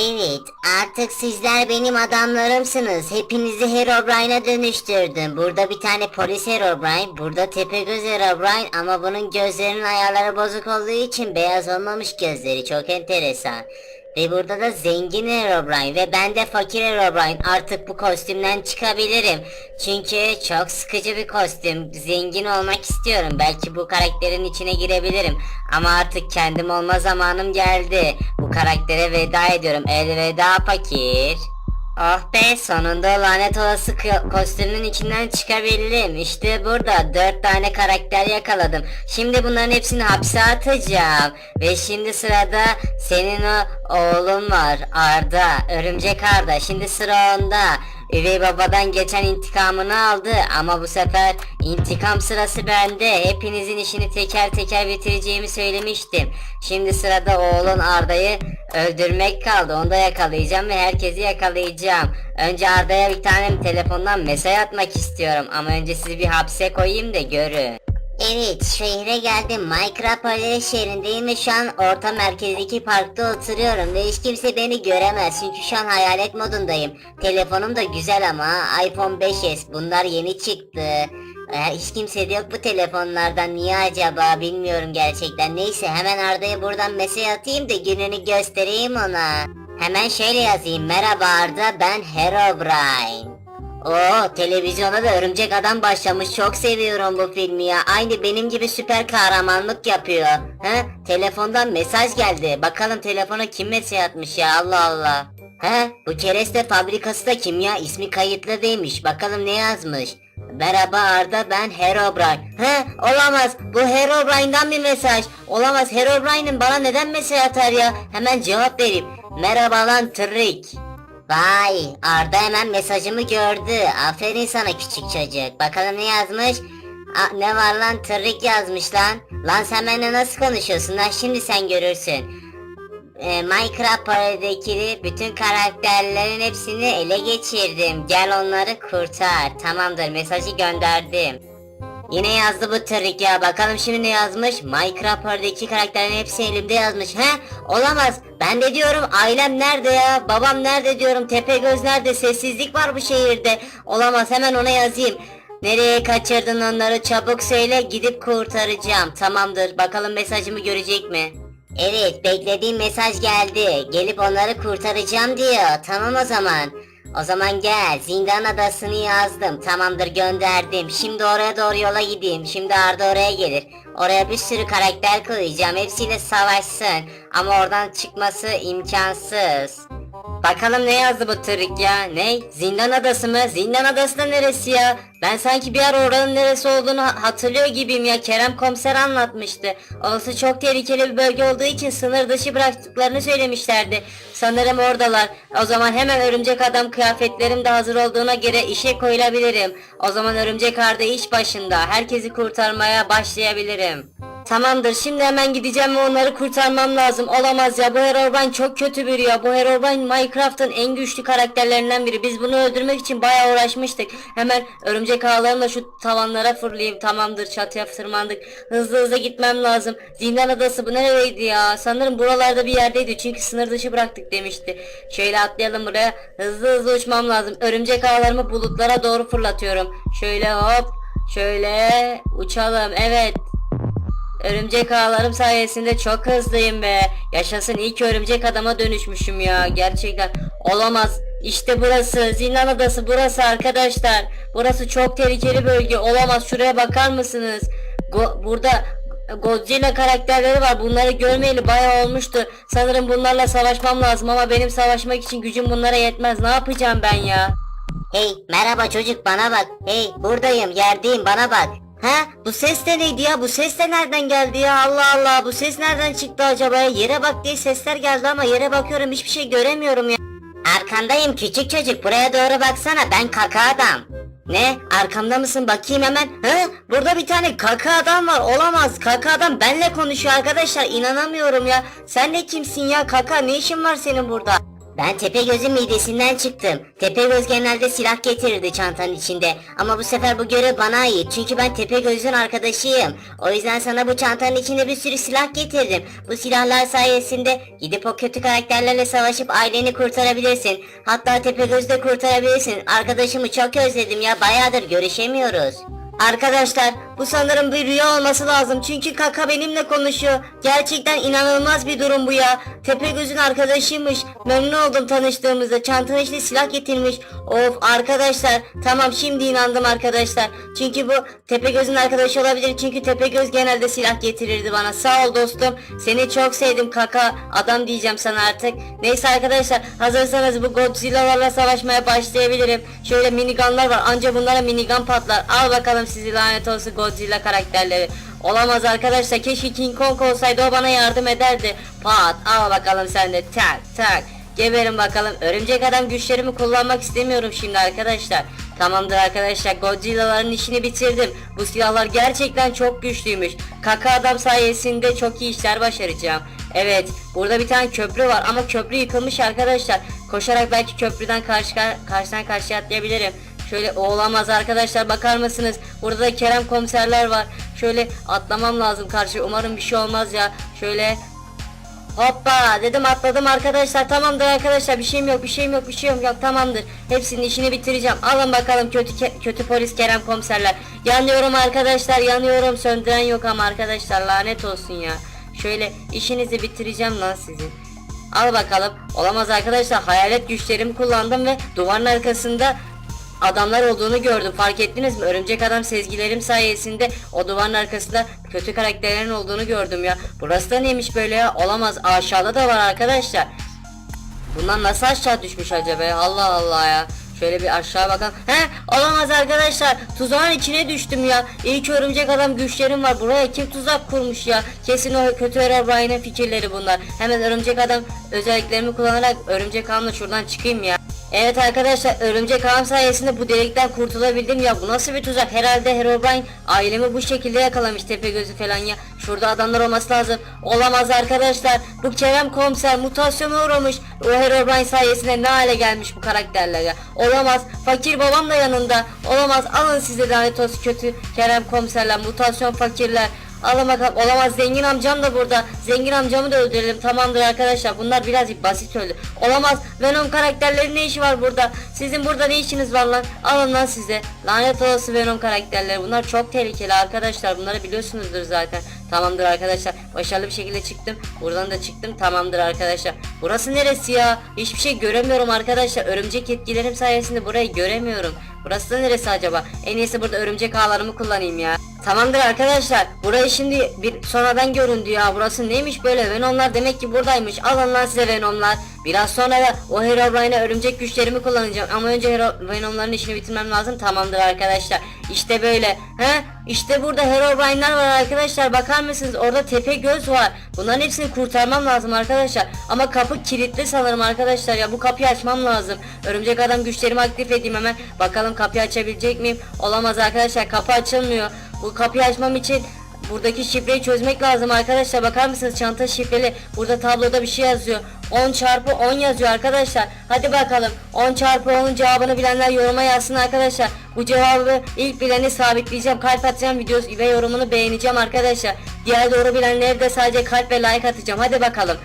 Evet, artık sizler benim adamlarımsınız. Hepinizi Herobrine'a dönüştürdüm. Burada bir tane polis Herobrine, burada Tepegöz Herobrine ama bunun gözlerinin ayarları bozuk olduğu için beyaz olmamış gözleri. Çok enteresan. Ve burada da zengin Herobrine ve ben de fakir Herobrine. Artık bu kostümden çıkabilirim. Çünkü çok sıkıcı bir kostüm. Zengin olmak istiyorum. Belki bu karakterin içine girebilirim. Ama artık kendim olma zamanım geldi. Bu karaktere veda ediyorum. Elveda fakir. Oh be sonunda lanet olası kostümün içinden çıkabildim. İşte burada dört tane karakter yakaladım. Şimdi bunların hepsini hapse atacağım. Ve şimdi sırada senin o oğlun var Arda. Örümcek Arda. Şimdi sıra onda. Üvey babadan geçen intikamını aldı ama bu sefer intikam sırası bende. Hepinizin işini teker teker bitireceğimi söylemiştim. Şimdi sırada oğlun Arda'yı öldürmek kaldı. Onu da yakalayacağım ve herkesi yakalayacağım. Önce Arda'ya bir tane telefondan mesaj atmak istiyorum ama önce sizi bir hapse koyayım da görün. Evet şehre geldim. Paralel şehrindeyim ve şu an orta merkezdeki parkta oturuyorum ve hiç kimse beni göremez çünkü şu an hayalet modundayım. Telefonum da güzel ama iPhone 5s bunlar yeni çıktı. Hiç kimse de yok bu telefonlardan niye acaba bilmiyorum gerçekten. Neyse hemen Arda'ya buradan mesaj atayım da gününü göstereyim ona. Hemen şöyle yazayım. Merhaba Arda ben Herobrine. Oo televizyona da örümcek adam başlamış. Çok seviyorum bu filmi ya. Aynı benim gibi süper kahramanlık yapıyor. He? Telefondan mesaj geldi. Bakalım telefona kim mesaj atmış ya? Allah Allah. He? Bu kereste fabrikası da kim ya ismi kayıtlı değilmiş bakalım ne yazmış? Merhaba Arda ben Herobrine. He? Olamaz. Bu Herobrine'dan bir mesaj. Olamaz. Herobrine'in bana neden mesaj atar ya? Hemen cevap vereyim. Merhaba lan Trik Vay Arda hemen mesajımı gördü. Aferin sana küçük çocuk. Bakalım ne yazmış? Aa, ne var lan tırrik yazmış lan. Lan sen benimle nasıl konuşuyorsun lan şimdi sen görürsün. Ee, Minecraft paradaki bütün karakterlerin hepsini ele geçirdim. Gel onları kurtar. Tamamdır mesajı gönderdim. Yine yazdı bu tırrik ya. Bakalım şimdi ne yazmış? Minecraft paradaki karakterlerin hepsi elimde yazmış. He? Olamaz. Ben de diyorum ailem nerede ya? Babam nerede diyorum? Tepegöz nerede? Sessizlik var bu şehirde. Olamaz. Hemen ona yazayım. Nereye kaçırdın onları? Çabuk söyle. Gidip kurtaracağım. Tamamdır. Bakalım mesajımı görecek mi? Evet, beklediğim mesaj geldi. Gelip onları kurtaracağım diyor. Tamam o zaman. O zaman gel. Zindan adasını yazdım. Tamamdır gönderdim. Şimdi oraya doğru yola gideyim. Şimdi Arda oraya gelir. Oraya bir sürü karakter koyacağım. Hepsiyle savaşsın. Ama oradan çıkması imkansız. Bakalım ne yazdı bu tırık ya? Ne? Zindan adası mı? Zindan adası da neresi ya? Ben sanki bir ara oranın neresi olduğunu ha- hatırlıyor gibiyim ya. Kerem komiser anlatmıştı. Orası çok tehlikeli bir bölge olduğu için sınır dışı bıraktıklarını söylemişlerdi. Sanırım oradalar. O zaman hemen örümcek adam kıyafetlerim de hazır olduğuna göre işe koyulabilirim. O zaman örümcek arda iş başında. Herkesi kurtarmaya başlayabilirim. Tamamdır şimdi hemen gideceğim ve onları kurtarmam lazım. Olamaz ya bu Herobrine çok kötü biri ya. Bu Herobrine Minecraft'ın en güçlü karakterlerinden biri. Biz bunu öldürmek için bayağı uğraşmıştık. Hemen örümcek ağlarımla şu tavanlara fırlayayım. Tamamdır çatıya tırmandık. Hızlı hızlı gitmem lazım. Zindan adası bu nereydi ya? Sanırım buralarda bir yerdeydi. Çünkü sınır dışı bıraktık demişti. Şöyle atlayalım buraya. Hızlı hızlı uçmam lazım. Örümcek ağlarımı bulutlara doğru fırlatıyorum. Şöyle hop. Şöyle uçalım. Evet. Örümcek ağlarım sayesinde çok hızlıyım be. Yaşasın ilk örümcek adama dönüşmüşüm ya. Gerçekten olamaz. İşte burası. Zindan adası burası arkadaşlar. Burası çok tehlikeli bölge. Olamaz. Şuraya bakar mısınız? Go- burada Godzilla karakterleri var. Bunları görmeyeli bayağı olmuştu. Sanırım bunlarla savaşmam lazım ama benim savaşmak için gücüm bunlara yetmez. Ne yapacağım ben ya? Hey merhaba çocuk bana bak. Hey buradayım yerdeyim bana bak. Ha bu ses de neydi ya bu ses de nereden geldi ya Allah Allah bu ses nereden çıktı acaba ya? yere bak diye sesler geldi ama yere bakıyorum hiçbir şey göremiyorum ya. Arkandayım küçük çocuk buraya doğru baksana ben kaka adam. Ne arkamda mısın bakayım hemen. Hı burada bir tane kaka adam var olamaz kaka adam benle konuşuyor arkadaşlar inanamıyorum ya. Sen de kimsin ya kaka ne işin var senin burada? Ben Tepegöz'ün midesinden çıktım. Tepegöz genelde silah getirirdi çantanın içinde. Ama bu sefer bu görev bana ait. Çünkü ben Tepegöz'ün arkadaşıyım. O yüzden sana bu çantanın içinde bir sürü silah getirdim. Bu silahlar sayesinde gidip o kötü karakterlerle savaşıp aileni kurtarabilirsin. Hatta Tepegöz'ü de kurtarabilirsin. Arkadaşımı çok özledim ya. Bayağıdır görüşemiyoruz. Arkadaşlar bu sanırım bir rüya olması lazım çünkü kaka benimle konuşuyor. Gerçekten inanılmaz bir durum bu ya. Tepegöz'ün arkadaşıymış. Memnun oldum tanıştığımızda. Çantanın içinde silah getirmiş. Of arkadaşlar tamam şimdi inandım arkadaşlar. Çünkü bu Tepegöz'ün arkadaşı olabilir. Çünkü Tepegöz genelde silah getirirdi bana. Sağ ol dostum. Seni çok sevdim kaka. Adam diyeceğim sana artık. Neyse arkadaşlar hazırsanız bu Godzilla'larla savaşmaya başlayabilirim. Şöyle minigunlar var. Anca bunlara minigun patlar. Al bakalım sizi lanet olsun Godzilla karakterleri. Olamaz arkadaşlar. Keşke King Kong olsaydı o bana yardım ederdi. Pat al bakalım sen de tak tak. Geberin bakalım. Örümcek adam güçlerimi kullanmak istemiyorum şimdi arkadaşlar. Tamamdır arkadaşlar. Godzilla'ların işini bitirdim. Bu silahlar gerçekten çok güçlüymüş. Kaka adam sayesinde çok iyi işler başaracağım. Evet, burada bir tane köprü var ama köprü yıkılmış arkadaşlar. Koşarak belki köprüden karşı karşıdan karşıya atlayabilirim. Şöyle olamaz arkadaşlar bakar mısınız? Burada da Kerem komiserler var. Şöyle atlamam lazım karşı. Umarım bir şey olmaz ya. Şöyle Hoppa dedim atladım arkadaşlar tamamdır arkadaşlar bir şeyim yok bir şeyim yok bir şeyim yok, yok tamamdır hepsinin işini bitireceğim alın bakalım kötü kötü polis Kerem komiserler yanıyorum arkadaşlar yanıyorum söndüren yok ama arkadaşlar lanet olsun ya şöyle işinizi bitireceğim lan sizin al bakalım olamaz arkadaşlar hayalet güçlerimi kullandım ve duvarın arkasında adamlar olduğunu gördüm. Fark ettiniz mi? Örümcek adam sezgilerim sayesinde o duvarın arkasında kötü karakterlerin olduğunu gördüm ya. Burası da neymiş böyle ya? Olamaz. Aşağıda da var arkadaşlar. Bunlar nasıl aşağı düşmüş acaba? Allah Allah ya. Şöyle bir aşağı bakalım. He olamaz arkadaşlar. Tuzağın içine düştüm ya. İlk örümcek adam güçlerim var. Buraya kim tuzak kurmuş ya? Kesin o kötü Herobrine'in fikirleri bunlar. Hemen örümcek adam özelliklerimi kullanarak örümcek ağımla şuradan çıkayım ya. Evet arkadaşlar örümcek ağım sayesinde bu delikten kurtulabildim. Ya bu nasıl bir tuzak? Herhalde Herobrine ailemi bu şekilde yakalamış tepe gözü falan ya. Şurada adamlar olması lazım. Olamaz arkadaşlar. Bu Kerem komiser mutasyona uğramış. O Herobrine sayesinde ne hale gelmiş bu karakterler ya? Olamaz. Fakir babam da yanında. Olamaz. Alın size lanet olsun kötü Kerem komiserler mutasyon fakirler Alın olamaz. Zengin amcam da burada. Zengin amcamı da öldürelim. Tamamdır arkadaşlar. Bunlar birazcık basit öldü Olamaz. Venom karakterlerin ne işi var burada? Sizin burada ne işiniz var lan? Alın lan size. Lanet olası Venom karakterleri. Bunlar çok tehlikeli arkadaşlar. Bunları biliyorsunuzdur zaten. Tamamdır arkadaşlar. Başarılı bir şekilde çıktım. Buradan da çıktım. Tamamdır arkadaşlar. Burası neresi ya? Hiçbir şey göremiyorum arkadaşlar. Örümcek etkilerim sayesinde burayı göremiyorum Burası da neresi acaba En iyisi burada örümcek ağlarımı kullanayım ya Tamamdır arkadaşlar. Burayı şimdi bir sonradan göründü ya. Burası neymiş böyle? Venomlar demek ki buradaymış. Alın lan size Venomlar. Biraz sonra da o Herobrine'e örümcek güçlerimi kullanacağım. Ama önce Hero Venomların işini bitirmem lazım. Tamamdır arkadaşlar. İşte böyle. He? İşte burada Herobrine'ler var arkadaşlar. Bakar mısınız? Orada tepe göz var. Bunların hepsini kurtarmam lazım arkadaşlar. Ama kapı kilitli sanırım arkadaşlar ya. Bu kapıyı açmam lazım. Örümcek adam güçlerimi aktif edeyim hemen. Bakalım kapıyı açabilecek miyim? Olamaz arkadaşlar. Kapı açılmıyor. Bu kapıyı açmam için buradaki şifreyi çözmek lazım arkadaşlar. Bakar mısınız çanta şifreli. Burada tabloda bir şey yazıyor. 10 çarpı 10 yazıyor arkadaşlar. Hadi bakalım. 10 çarpı 10'un cevabını bilenler yoruma yazsın arkadaşlar. Bu cevabı ilk bileni sabitleyeceğim. Kalp atacağım videosu ve yorumunu beğeneceğim arkadaşlar. Diğer doğru bilenleri de sadece kalp ve like atacağım. Hadi bakalım.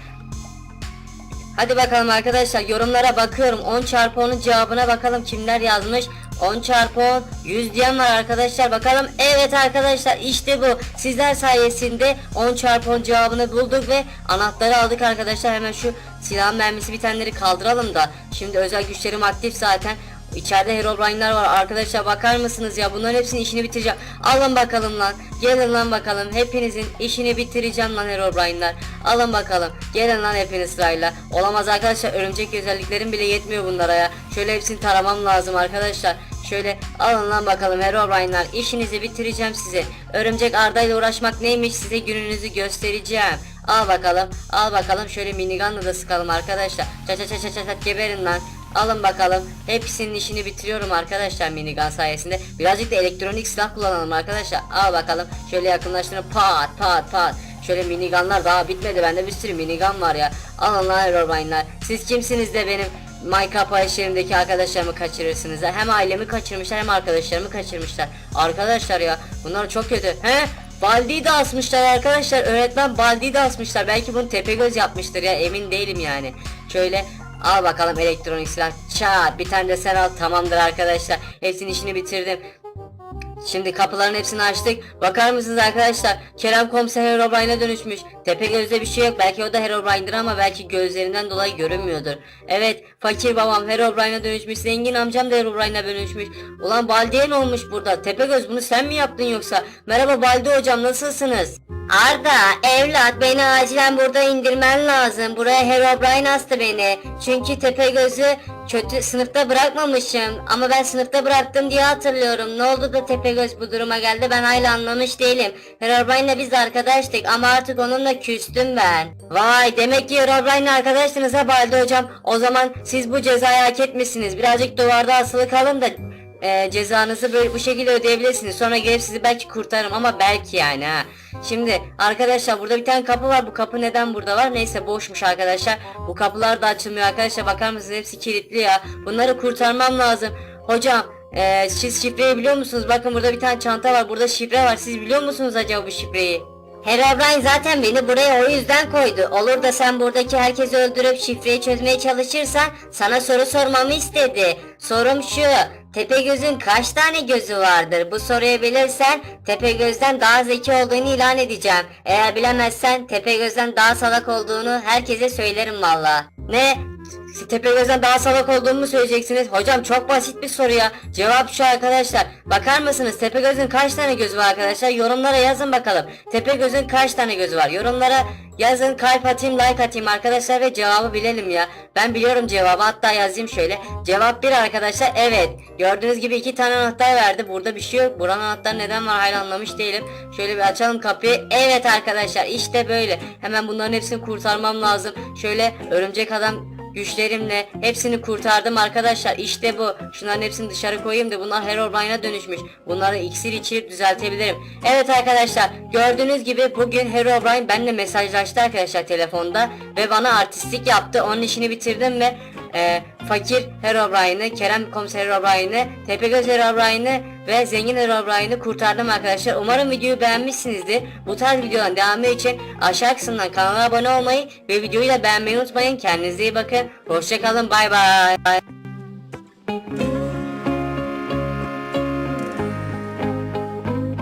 Hadi bakalım arkadaşlar yorumlara bakıyorum 10 çarpı 10'un cevabına bakalım kimler yazmış 10 çarpı 10 100 diyen var arkadaşlar. Bakalım evet arkadaşlar işte bu. Sizler sayesinde 10 çarpı 10 cevabını bulduk ve anahtarı aldık arkadaşlar. Hemen şu silah mermisi bitenleri kaldıralım da. Şimdi özel güçlerim aktif zaten İçeride Herobrine'ler var arkadaşlar bakar mısınız ya bunların hepsinin işini bitireceğim alın bakalım lan gelin lan bakalım hepinizin işini bitireceğim lan Herobrine'ler alın bakalım gelin lan hepiniz sırayla olamaz arkadaşlar örümcek özelliklerim bile yetmiyor bunlara ya şöyle hepsini taramam lazım arkadaşlar Şöyle alın lan bakalım Herobrine'lar işinizi bitireceğim size örümcek Arda ile uğraşmak neymiş size gününüzü göstereceğim Al bakalım al bakalım şöyle minigunla da sıkalım arkadaşlar çat çat çat çat geberin lan Alın bakalım. Hepsinin işini bitiriyorum arkadaşlar minigun sayesinde. Birazcık da elektronik silah kullanalım arkadaşlar. Al bakalım. Şöyle yakınlaştırın. Pat pat pat. Şöyle minigunlar daha bitmedi. Bende bir sürü minigun var ya. Alın lan Herobrine'lar. Siz kimsiniz de benim Minecraft paylaşımındaki arkadaşlarımı kaçırırsınız. Hem ailemi kaçırmışlar hem arkadaşlarımı kaçırmışlar. Arkadaşlar ya bunlar çok kötü. He? Baldi'yi de asmışlar arkadaşlar. Öğretmen Baldi'yi de asmışlar. Belki bunu Tepegöz yapmıştır ya emin değilim yani. Şöyle al bakalım elektronik silah. Çat bir tane de sen al tamamdır arkadaşlar. Hepsinin işini bitirdim. Şimdi kapıların hepsini açtık. Bakar mısınız arkadaşlar? Kerem komiser Herobrine'e dönüşmüş. Tepe gözde bir şey yok. Belki o da Herobrine'dir ama belki gözlerinden dolayı görünmüyordur. Evet, fakir babam Herobrine'e dönüşmüş. Zengin amcam da Herobrine'e dönüşmüş. Ulan Baldi'ye ne olmuş burada? Tepegöz bunu sen mi yaptın yoksa? Merhaba Baldi hocam nasılsınız? Arda evlat beni acilen burada indirmen lazım. Buraya Herobrine astı beni. Çünkü Tepegöz'ü kötü sınıfta bırakmamışım. Ama ben sınıfta bıraktım diye hatırlıyorum. Ne oldu da Tepegöz bu duruma geldi ben hala anlamış değilim. Herobrine'le biz arkadaştık ama artık onunla küstüm ben. Vay demek ki Herobrine'le arkadaştınız ha Baldi hocam. O zaman siz bu cezayı hak etmişsiniz. Birazcık duvarda asılı kalın da e, cezanızı böyle bu şekilde ödeyebilirsiniz. Sonra gelip sizi belki kurtarırım ama belki yani ha. Şimdi arkadaşlar burada bir tane kapı var. Bu kapı neden burada var? Neyse boşmuş arkadaşlar. Bu kapılar da açılmıyor arkadaşlar. Bakar mısınız? Hepsi kilitli ya. Bunları kurtarmam lazım. Hocam e, siz şifreyi biliyor musunuz? Bakın burada bir tane çanta var. Burada şifre var. Siz biliyor musunuz acaba bu şifreyi? Herobrine zaten beni buraya o yüzden koydu. Olur da sen buradaki herkesi öldürüp şifreyi çözmeye çalışırsan sana soru sormamı istedi. Sorum şu. Tepegöz'ün kaç tane gözü vardır? Bu soruyu bilirsen Tepegöz'den daha zeki olduğunu ilan edeceğim. Eğer bilemezsen Tepegöz'den daha salak olduğunu herkese söylerim valla. Ne? Tepegöz'den daha salak olduğumu mu söyleyeceksiniz? Hocam çok basit bir soru ya. Cevap şu arkadaşlar. Bakar mısınız? Tepegöz'ün kaç tane gözü var arkadaşlar? Yorumlara yazın bakalım. Tepegöz'ün kaç tane gözü var? Yorumlara yazın kalp atayım like atayım arkadaşlar ve cevabı bilelim ya. Ben biliyorum cevabı hatta yazayım şöyle. Cevap bir arkadaşlar evet. Gördüğünüz gibi iki tane anahtar verdi. Burada bir şey yok. Buranın anahtarı neden var hala anlamış değilim. Şöyle bir açalım kapıyı. Evet arkadaşlar işte böyle. Hemen bunların hepsini kurtarmam lazım. Şöyle örümcek adam güçlerimle hepsini kurtardım arkadaşlar. İşte bu. Şunların hepsini dışarı koyayım da bunlar Herobrine'a dönüşmüş. Bunları iksir içirip düzeltebilirim. Evet arkadaşlar gördüğünüz gibi bugün Herobrine benimle mesajlaştı arkadaşlar telefonda ve bana artistlik yaptı. Onun işini bitirdim ve e, fakir Herobrine'ı, Kerem komiser Herobrine'ı, Tepegöz Herobrine'ı ve zengin Herobrine'ı kurtardım arkadaşlar. Umarım videoyu beğenmişsinizdir. Bu tarz videoların devamı için aşağı kısımdan kanala abone olmayı ve videoyu da beğenmeyi unutmayın. Kendinize iyi bakın. Hoşçakalın. Bay bay.